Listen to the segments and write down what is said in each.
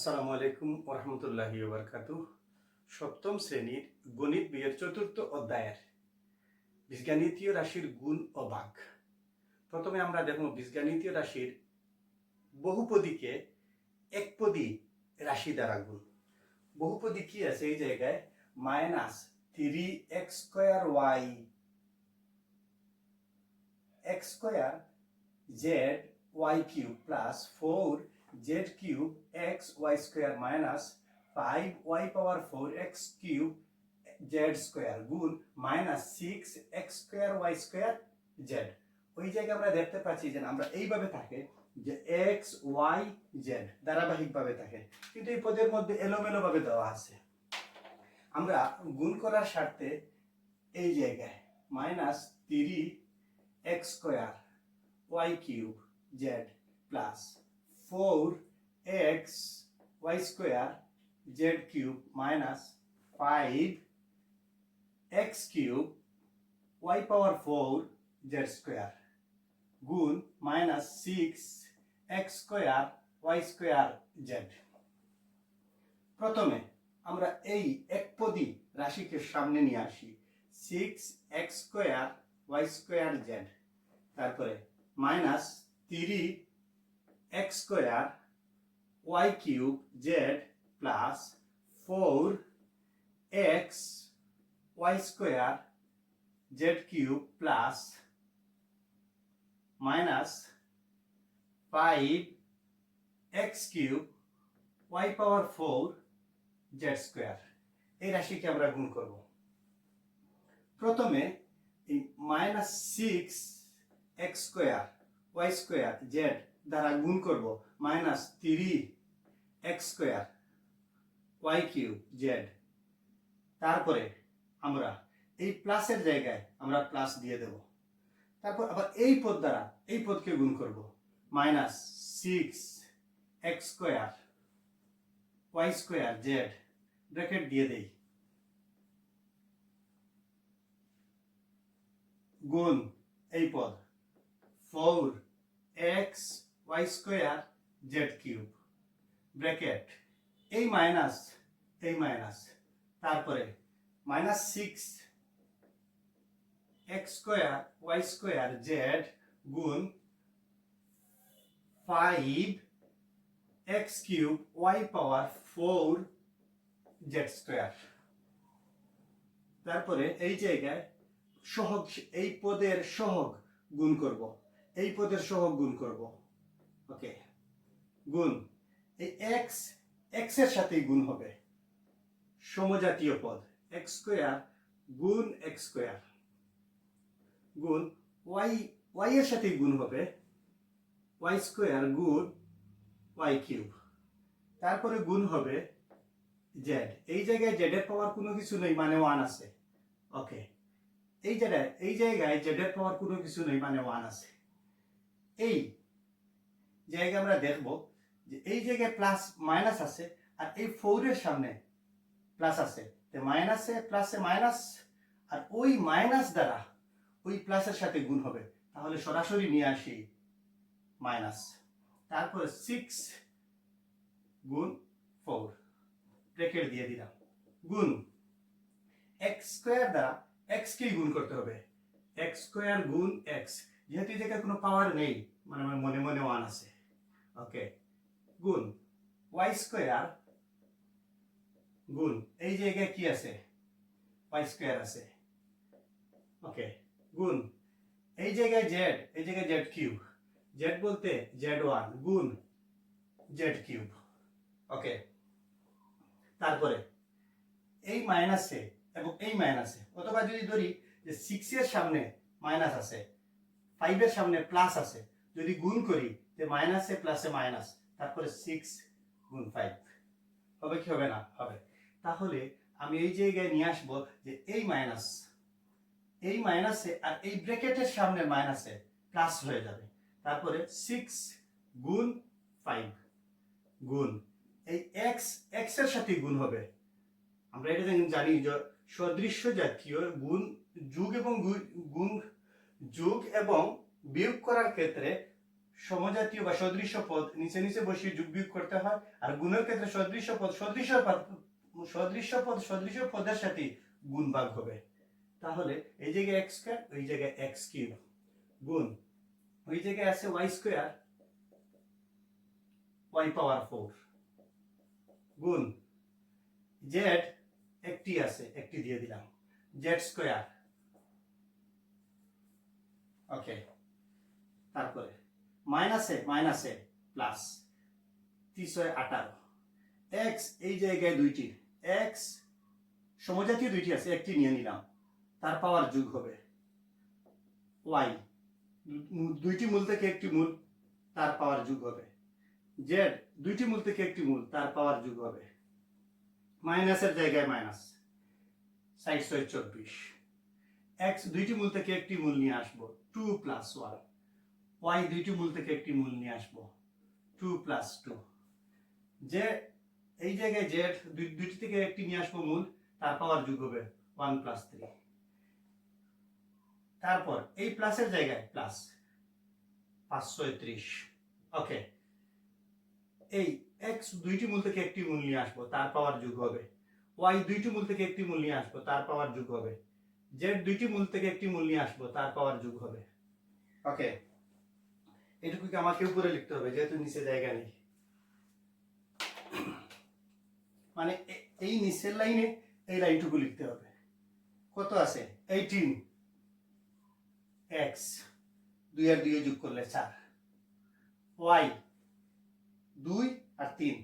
আসসালামু আলাইকুম ওরহামতুল্লাহি সপ্তম শ্রেণির গণিত বিয়ের চতুর্থ অধ্যায়ের বীজগাণিতীয় রাশির গুণ ও ভাগ। প্রথমে আমরা দেখব বীজগাণিতীয় রাশির বহুপদীকে একপদী রাশি দ্বারা গুণ। বহুপদী কি আছে? এই জায়গায় minus three X square Y. X square Z Y cube plus four Z cube X Y square minus five Y power four X cube Z square গুণ minus six X square Y square Z ওই জায়গায় আমরা দেখতে পাচ্ছি যে আমরা এইভাবে থাকে যে এক্স ওয়াই জেড ধারাবাহিকভাবে থাকে। কিন্তু এই পদের মধ্যে এলোমেলো ভাবে দেওয়া আছে। আমরা গুণ করার স্বার্থে এই জায়গায় minus three X square Y cube Z plus four X Y square Z cube minus five X cube Y power four Z square গুণ minus six X square Y square Z প্রথমে আমরা এই একপদী রাশিকে সামনে নিয়ে আসি। Six X square Y square Z তারপরে minus three X square Y cube Z plus four X Y square Z cube plus minus five X cube Y power four Z square এই রাশিকে আমরা গুণ করব। প্রথমে minus six X square Y square Z দ্বারা গুণ করব minus three X square Y cube Z তারপরে আমরা এই প্লাসের জায়গায় আমরা প্লাস দিয়ে দেব। তারপর আবার এই পদ দ্বারা এই পদকে গুণ করব minus six X square Y square Z bracket দিয়ে দেই। গুণ এই পদ four X Y square Z cube bracket এই মাইনাস এই মাইনাস তারপরে minus six X square Y square Z গুণ five X cube Y power four Z square তারপরে এই জায়গায় সহগ, এই পদের সহগ গুণ করব। এই পদের সহগ গুণ করব। ওকে, গুণ। এই এক্স এক্সের সাথেই গুণ হবে। সমজাতীয় পদ এক্স স্কোয়ার গুণ এক্স স্কোয়ার গুণ ওয়াই ওয়াই এর সাথেই গুণ হবে। ওয়াই স্কোয়ার গুণ ওয়াই কিউব তারপরে গুণ হবে জেড এই জায়গায় জেডের পাওয়ার কোনো কিছু নেই মানে ওয়ান আছে। ওকে, এই জায়গায় এই জায়গায় জেডের পাওয়ার কোনো কিছু নেই মানে ওয়ান আছে। এই জায়গায় আমরা দেখব যে এই জায়গায় প্লাস মাইনাস আছে আর এই ফোরের সামনে প্লাস আছে। মাইনাসে প্লাসে মাইনাস আর ওই মাইনাস দ্বারা ওই প্লাসের সাথে গুণ হবে। তাহলে সরাসরি নিয়ে আসি মাইনাস তারপর সিক্স গুণ ফোর ব্রেকেট দিয়ে দিলাম। গুণ এক্স স্কোয়ার দ্বারা এক্স কেই গুণ করতে হবে। এক্স স্কোয়ার গুণ এক্স যেহেতু এই জায়গায় কোনো পাওয়ার নেই মানে আমার মনে মনে ওয়ান আছে। ওকে গুণ ওয়াই স্কোয়ার গুণ এই জায়গায় কি আছে? ওয়াই স্কোয়ার আছে। ওকে গুণ এই জায়গায় জেড এই জায়গায় জেড কিউব জেড বলতে জেড ওয়ান গুণ জেড কিউব ওকে তারপরে, এই মাইনাসে এবং এই মাইনাসে অথবা যদি ধরি যে সিক্স এর সামনে মাইনাস আছে ফাইভের সামনে প্লাস আছে, যদি গুণ করি যে মাইনাসে প্লাসে মাইনাস তারপরে সিক্স গুণ ফাইভ হবে কি হবে না? হবে। তাহলে আমি এই জায়গায় নিয়ে আসব যে এই মাইনাস এই মাইনাসে আর এই ব্রেকেটের সামনে মাইনাসে প্লাস হয়ে যাবে। তারপরে সিক্স গুণ ফাইভ গুণ, এই এক্স এক্সের সাথে গুণ হবে। আমরা এটা জানি যে সদৃশ্য জাতীয় গুণ যুগ এবং গুণ যোগ এবং বিয়োগ করার ক্ষেত্রে সমজাতীয় বা সদৃশ্য পদ নিচে নিচে বসিয়ে যোগ বিয়োগ করতে হয়। আর গুণের ক্ষেত্রে সদৃশ্য পদ সদৃশ্য পদ সদৃশ্য পদ সদৃশ্য পদের সাথে গুণ ভাগ হবে। তাহলে এই জায়গায় এক্স স্কোয়ার ওই জায়গায় এক্স কিউব গুণ, ওই জায়গায় আছে y square y power four গুণ জেড একটি আছে, একটি দিয়ে দিলাম। জেড স্কোয়ার ওকে তারপরে মাইনাসে মাইনাসে প্লাস তিনশো আঠারো। এক্স এই জায়গায় দুইটি। এক্স সমজাতীয় দুইটি আছে, একটি নিয়ে নিলাম। তার পাওয়ার যোগ হবে ওয়াই দুইটি মূল থেকে একটি মূল, তার পাওয়ার যোগ হবে জেড দুইটি মূল থেকে একটি মূল, তার পাওয়ার যোগ হবে মাইনাসের জায়গায় মাইনাস সাইড ছয় চব্বিশ। এক্স দুইটি মূল থেকে একটি মূল নিয়ে আসব টু প্লাস ওয়ান ওয়াই দুইটি মূল থেকে একটি মূল নিয়ে আসব। টু প্লাস টু যে এই জায়গায় জেড দুইটি থেকে একটি নিয়ে আসব মূল, তার পাওয়ার যোগ হবে ওয়ান প্লাস থ্রি তারপর এই প্লাসের জায়গায় প্লাস পাঁচশো ত্রিশ ওকে এই এক্স দুইটি মূল থেকে একটি মূল নিয়ে আসব, তার পাওয়ার যোগ হবে। ওয়াই দুইটি মূল থেকে একটি মূল নিয়ে আসব, তার পাওয়ার যোগ হবে। জেড দুইটি মূল থেকে একটি মূল নিয়ে আসব, তার পাওয়ার যোগ হবে। ওকে এটুকুকে আমাকে উপরে লিখতে হবে, যেহেতু নিচে জায়গা নেই? মানে এই নিচের লাইনে এই লাইনটুকু লিখতে হবে। কত আছে? এইটিন এক্স দুই আর দুই যোগ করলে চার। ওয়াই দুই আর তিন।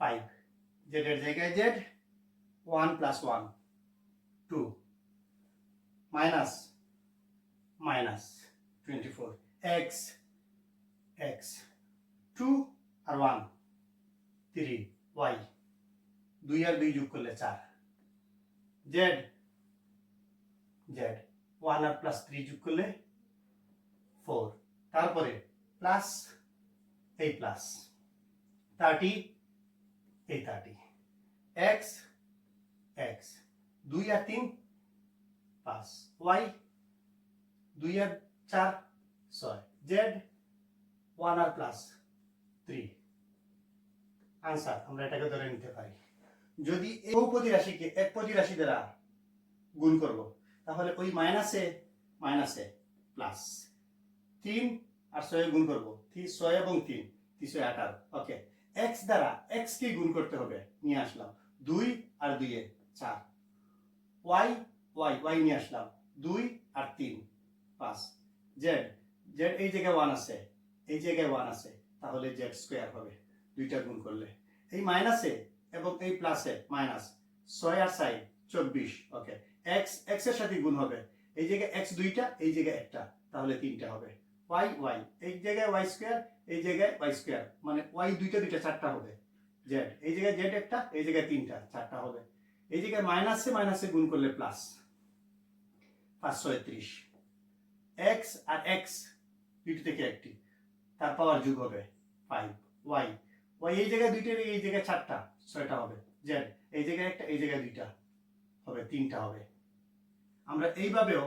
ফাইভ জেডের জায়গায় z one plus one two minus minus twenty four x x two আর ওয়ান থ্রি ওয়াই দুই আর দুই যোগ করলে চার। জেড জেড ওয়ান আর প্লাস থ্রি যোগ করলে ফোর তারপরে প্লাস এই প্লাস থার্টি এই থার্টি এক্স এক্স দুই আর তিন পাঁচ ওয়াই দুই আর চার ছয় জেড ওয়ান আর প্লাস থ্রি আনসার আমরা এটাকে ধরে নিতে পারি। যদি এই বহুপদী রাশিকে এক পদী রাশি দ্বারা গুণ করব, তাহলে ওই মাইনাসে মাইনাসে প্লাস তিন আর ছয় গুণ করব। ছয় এবং তিন তিনশো আঠারো। ওকে এক্স দ্বারা এক্স কে গুণ করতে হবে, নিয়ে আসলাম। দুই আর দুইয়ে চার। ওয়াই ওয়াই ওয়াই নিয়ে আসলাম। দুই আর তিন, পাঁচ। জেড জেড এই জায়গায় ওয়ান আছে, এই জায়গায় ওয়ান আছে, তাহলে জেড স্কোয়ার হবে। দুইটা গুণ করলে। এই মাইনাসে এবং এই প্লাসে মাইনাস ছয় আর সাই চব্বিশ ওকে এক্স এক্সের সাথে গুণ হবে। এই জায়গায় এক্স দুইটা, এই জায়গায় একটা, তাহলে তিনটা হবে। ওয়াই ওয়াই এই জায়গায় ওয়াই স্কোয়ার এই জায়গায় ওয়াই স্কোয়ার মানে ওয়াই দুইটা দুইটা, চারটা হবে। জেড এই জায়গায় জেড একটা, এই জায়গায় তিনটা, চারটা হবে। এই জায়গায় মাইনাসে মাইনাসে গুণ করলে প্লাস পাঁচশো ত্রিশ। এক্স আর এক্স দুইটি থেকে একটি। তার পাওয়ার যুগ হবে ফাইভ ওয়াই ওয়াই এই জায়গায় দুইটা এই জায়গায় চারটা, ছয়টা হবে। জেড এই জায়গায় একটা, এই জায়গায় দুইটা হবে, তিনটা হবে। আমরা এইভাবেও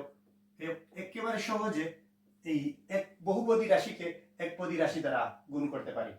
একেবারে সহজে এই এক বহুপদী রাশিকে একপদী রাশি দ্বারা গুণ করতে পারি।